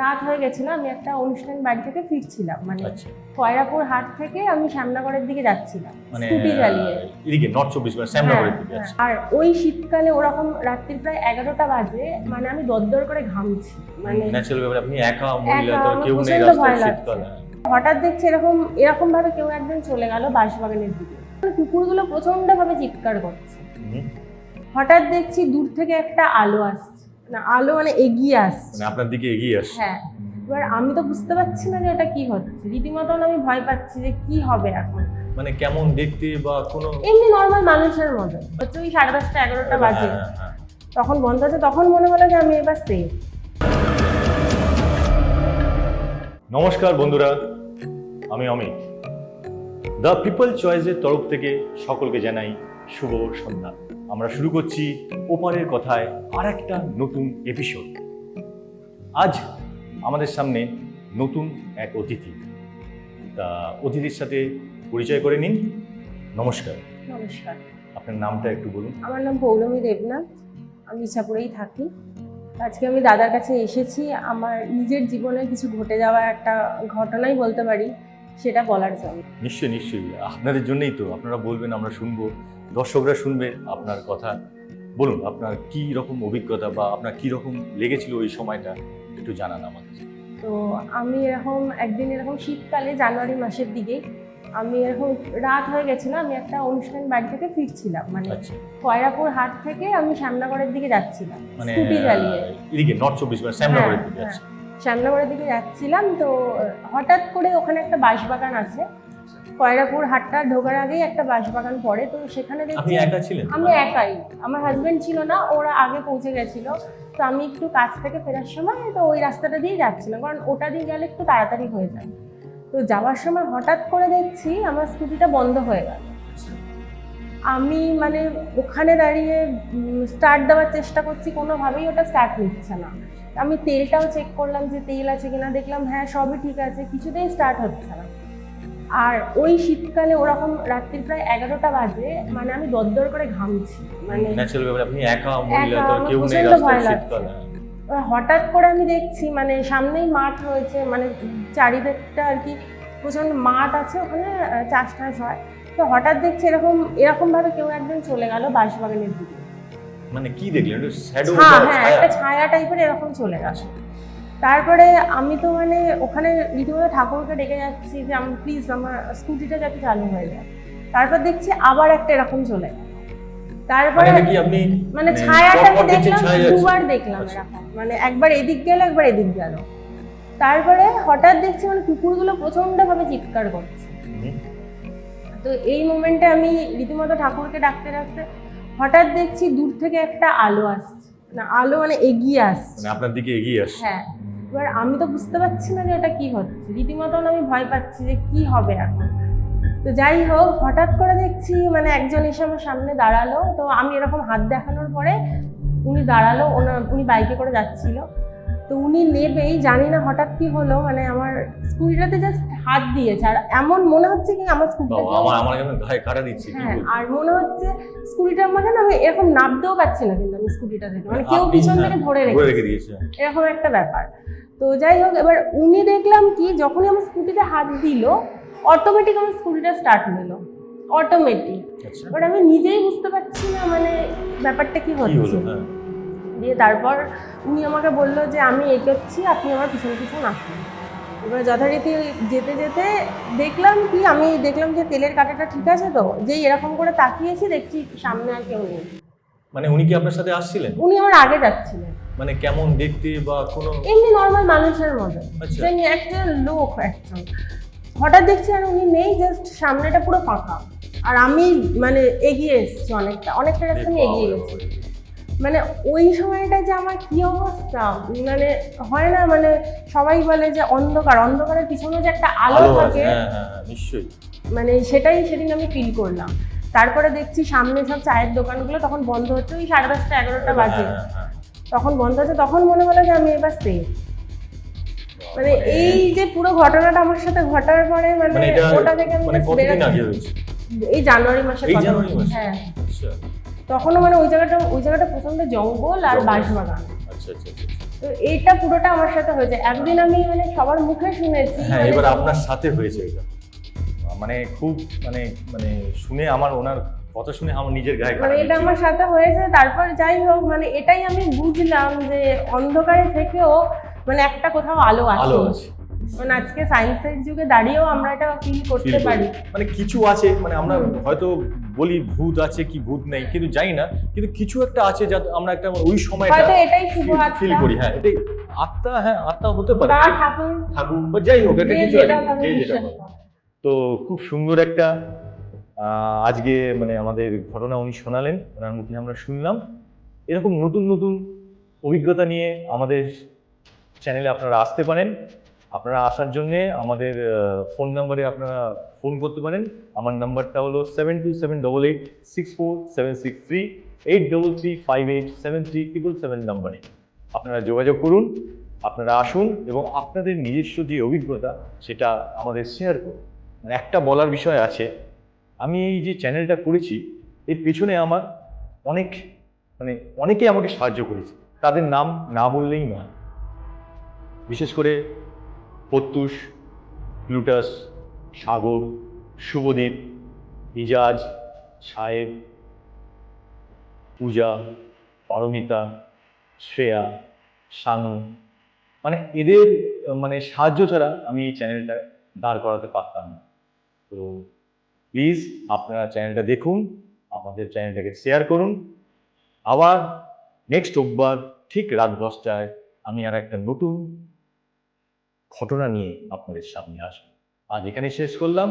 রাত হয়ে গেছিল আমি একটা অনুষ্ঠান বাড়ি থেকে ফিরছিলাম মানে আচ্ছা। খয়রাপুর হাট থেকে আমি শ্যামনগরের দিকে যাচ্ছিলাম মানে স্কুটি চালিয়ে। এদিকে নর্থ চব্বিশ শ্যামনগরের হ্যাঁ, দিকে হ্যাঁ। আচ্ছা আর ওই শীতকালে ওরকম রাত্রির প্রায় এগারোটা বাজে মানে আমি দরদর করে ঘামছি মানে ন্যাচারাল ব্যাপার আপনি একা মহিলা তো কেউ নেই রাস্তায় ভয় লাগছে। শীতকাল। হঠাৎ দেখছি এরকম এরকম ভাবে কেউ একজন চলে গেল বাঁশবাগানের দিকে। কুকুরগুলো প্রচণ্ড ভাবে চিৎকার করছে। হঠাৎ দেখছি দূর থেকে একটা আলো আসছে। না আলো মানে এগিয়ে আসছে। মানে আপনার দিকে এগিয়ে আসছে। হ্যাঁ এবার আমি তো বুঝতে পারছি না যে এটা কি হচ্ছে। রীতিমতন আমি ভয় পাচ্ছি যে কি হবে এখন। মানে কেমন দেখতে বা কোনো এমনি নর্মাল মানুষের মতো হচ্ছে ওই সাড়ে দশটা এগারোটা বাজে। হ্যাঁ, হ্যাঁ। তখন বন্ধ আছে তখন মনে হলো যে আমি এবার সেফ নমস্কার বন্ধুরা আমি অমিত। দ্য পিপল চয়েসের তরফ থেকে সকলকে জানাই শুভ সন্ধ্যা। আমরা শুরু করছি ওপারের কথায় আর একটা নতুন এপিসোড আজ আমাদের সামনে নতুন এক অতিথি। তা অতিথির সাথে পরিচয় করে নিন। নমস্কার। নমস্কার। আপনার নামটা একটু বলুন। আমার নাম পৌলমী দেবনাথ। আমি ইচ্ছাপুরেই থাকি। আজকে আমি দাদার কাছে এসেছি। আমার নিজের জীবনে কিছু ঘটে যাওয়া একটা ঘটনাই বলতে পারি। সেটা বলার জন্য। নিশ্চয়ই নিশ্চয়ই। আপনাদের জন্যই তো আপনারা বলবেন আমরা শুনব। দর্শকরা শুনবে আপনার কথা। বলুন আপনার কি রকম অভিজ্ঞতা বা আপনার কি রকম লেগেছিল ওই সময়টা? একটু জানান আমাদের। তো আমি এরকম একদিন এরকম শীতকালে জানুয়ারি মাসের দিকে আমি এরকম রাত হয়ে গেছিল আমি একটা অনুষ্ঠান বাড়ি থেকে ফিরছিলাম। মানে আচ্ছা। খয়রাপুর হাট থেকে আমি শ্যামনগরের দিকে যাচ্ছিলাম মানে স্কুটি চালিয়ে। এদিকে নর্থ চব্বিশ পরগনা শ্যামনগরের হ্যাঁ, দিকে আচ্ছা দিকে যাচ্ছিলাম তো হঠাৎ করে ওখানে একটা বাঁশবাগান আছে। কয়রাপুর হাটটা ঢোকার আগেই একটা বাঁশবাগান পড়ে তো সেখানে দেখছি আমি একাই। আমার হাজবেন্ড ছিল না ওরা আগে পৌঁছে গেছিল। তো আমি একটু কাজ থেকে ফেরার সময় তো ওই রাস্তাটা দিয়ে যাচ্ছিলাম কারণ ওটা দিয়ে গেলে একটু তাড়াতাড়ি হয়ে যায়। তো যাওয়ার সময় হঠাৎ করে দেখছি আমার স্কুটিটা বন্ধ হয়ে গেল। আমি মানে ওখানে দাঁড়িয়ে স্টার্ট দেওয়ার চেষ্টা করছি কোনোভাবেই ওটা স্টার্ট নিচ্ছে না। আমি তেলটাও চেক করলাম যে তেল আছে কিনা দেখলাম হ্যাঁ সবই ঠিক আছে কিছুতেই স্টার্ট হচ্ছে না আর ওই শীতকালে ওরকম রাত্রির প্রায় এগারোটা বাজে মানে আমি দরদর করে ঘামছি মানে আপনি একা মহিলা তো কেউ নেই প্রচণ্ড রাস্তায় ভয় লাগছে। শীতকাল। হঠাৎ করে আমি দেখছি মানে সামনেই মাঠ রয়েছে মানে চারিদিকটা আর কি প্রচণ্ড মাঠ আছে ওখানে চাষ টাস হয় তো হঠাৎ দেখছি এরকম এরকম ভাবে কেউ একজন চলে গেল বাঁশবাগানের দিকে মানে কি দেখলেন? একটু শ্যাডো হ্যাঁ হ্যাঁ একটা ছায়া টাইপের এরকম চলে গেছে। তারপরে আমি তো মানে ওখানে রীতিমতো ঠাকুরকে ডেকে যাচ্ছি যে আমি প্লিজ আমার স্কুটিটা যাতে চালু হয়ে যায়। তারপর দেখছি আবার একটা এরকম চলে গেল। তারপরে মানে মানে মানে ছায়াটা আমি দেখলাম দুবার দেখলাম আচ্ছা। মানে একবার এদিক গেল একবার এদিক গেল। তারপরে হঠাৎ দেখছি মানে কুকুরগুলো প্রচণ্ড ভাবে চিৎকার করছে। তো এই মোমেন্টে আমি রীতিমতো ঠাকুরকে ডাকতে ডাকতে হঠাৎ দেখছি দূর থেকে একটা আলো আসছে। না আলো মানে এগিয়ে আসছে। মানে আপনার দিকে এগিয়ে আসছে। হ্যাঁ। এবার আমি তো বুঝতে পারছি না যে এটা কি হচ্ছে। রীতিমতন আমি ভয় পাচ্ছি যে কি হবে এখন। তো যাই হোক হঠাৎ করে দেখছি মানে একজন এসে আমার সামনে দাঁড়াল। তো আমি এরকম হাত দেখানোর পরে উনি দাঁড়াল ওনার উনি বাইকে করে যাচ্ছিল। তো উনি নেবেই জানি না হঠাৎ কি হলো মানে আমার স্কুটিটাতে জাস্ট হাত দিয়েছে। আর এমন মনে হচ্ছে কি আমার স্কুটিটা আমার আমার কেমন গায়ে কাটা দিচ্ছে হ্যাঁ আর মনে হচ্ছে স্কুটিটার মানে না আমি এরকম নামতেও পারছি না কিন্তু আমি স্কুটিটা থেকে। মানে কেউ পিছন হ্যাঁ, থেকে ধরে রেখেছে। রেখে দিয়েছে। এরকম একটা ব্যাপার। তো যাই হোক এবার উনি দেখলাম কি যখনই আমার স্কুটিতে হাত দিল অটোমেটিক আমার স্কুটিটা স্টার্ট নিল। অটোমেটিক এবার আমি নিজেই বুঝতে পারছি না মানে ব্যাপারটা কি কি হচ্ছে। হ্যাঁ। দিয়ে তারপর উনি আমাকে বলল যে আমি এগোচ্ছি আপনি আমার পিছন পিছন আসুন এবার যথারীতি যেতে যেতে দেখলাম কি আমি দেখলাম যে তেলের কাঁটাটা ঠিক আছে তো যেই এরকম করে তাকিয়েছি দেখছি সামনে আর কেউ নেই। মানে উনি কি আপনার সাথে আসছিলেন? উনি আমার আগে যাচ্ছিলেন। মানে কেমন দেখতে বা কোনো এমনি নর্মাল মানুষের মতো। আচ্ছা। যে একটা লোক একজন। হঠাৎ দেখছি আর উনি নেই জাস্ট সামনেটা পুরো ফাঁকা। আর আমি মানে এগিয়ে এসেছি অনেকটা। অনেকটা রাস্তা আমি এগিয়ে গেছি। মানে ওই সময়টা যে আমার কি অবস্থা? মানে হয় না মানে সবাই বলে যে অন্ধকার অন্ধকারের পিছনে যে একটা আলো থাকে হ্যাঁ হ্যাঁ নিশ্চয়ই। মানে সেটাই সেদিন আমি ফিল করলাম। তারপরে দেখছি সামনে সব চায়ের দোকানগুলো তখন বন্ধ হচ্ছে ওই সাড়ে দশটা এগারোটা বাজে। হ্যাঁ, হ্যাঁ। তখন বন্ধ হচ্ছে তখন মনে হলো যে আমি এবার সেফ মানে এই যে পুরো ঘটনাটা আমার সাথে ঘটার পরে মানে মানে ওটা থেকে আমি মানে এই জানুয়ারি মাসে? হ্যাঁ। আচ্ছা। তখনও মানে ওই জায়গাটা ওই জায়গাটা প্রচণ্ড জঙ্গল আর। বাঁশবাগান। আচ্ছা আচ্ছা আচ্ছা তো এইটা পুরোটা আমার সাথে হয়েছে। একদিন আমি মানে সবার মুখে শুনেছি হ্যাঁ মানে- এবার আপনার সাথে হয়েছে এটা। মানে খুব মানে মানে শুনে আমার ওনার কথা শুনে আমার নিজের গায়ে মানে এটা আমার সাথে হয়েছে তারপর যাই হোক মানে এটাই আমি বুঝলাম যে অন্ধকারে থেকেও মানে একটা কোথাও আলো আলো আছে। মানে আজকে সায়েন্সের যুগে দাঁড়িয়েও আমরা এটা ফিল করতে পারি। মানে কিছু আছে মানে আমরা হয়তো বলি ভূত আছে কি ভূত নেই কিন্তু জানি না। কিন্তু কিছু একটা আছে যা আমরা একটা ওই সময়টা হয়তো এটাই শুভ ফিল করি হ্যাঁ এটাই আত্মা হ্যাঁ আত্মা হতে পারে। ঠাকুর। ঠাকুর বা যাই হোক এটা কিছু যে যেটা। তো খুব সুন্দর একটা আজকে মানে আমাদের ঘটনা উনি শোনালেন ওনার মুখে আমরা শুনলাম। এরকম নতুন নতুন অভিজ্ঞতা নিয়ে আমাদের চ্যানেলে আপনারা আসতে পারেন। আপনারা আসার জন্যে আমাদের ফোন নাম্বারে আপনারা ফোন করতে পারেন। আমার নাম্বারটা হলো seven two seven double eight six four seven six three eight double five eight seven three seven নাম্বারে আপনারা যোগাযোগ করুন, আপনারা আসুন এবং আপনাদের নিজস্ব যে অভিজ্ঞতা, সেটা আমাদের শেয়ার করুন। মানে একটা বলার বিষয় আছে, আমি এই যে চ্যানেলটা করেছি, এর পেছনে আমার অনেক মানে অনেকেই আমাকে সাহায্য করেছে। তাদের নাম না বললেই নয়। বিশেষ করে প্রত্যুষ প্লুটাস সাগর, শুভদীপ ইজাজ সাহেব পূজা, পারমিতা, শ্রেয়া শানু মানে এদের মানে সাহায্য ছাড়া আমি এই চ্যানেলটা দাঁড় করাতে পারতাম না। তো প্লিজ আপনারা চ্যানেলটা দেখুন, আমাদের চ্যানেলটাকে শেয়ার করুন। আবার নেক্সট রোববার ঠিক রাত দশটায় আমি আর একটা নতুন ঘটনা নিয়ে আপনাদের সামনে আসব আজ এখানে শেষ করলাম।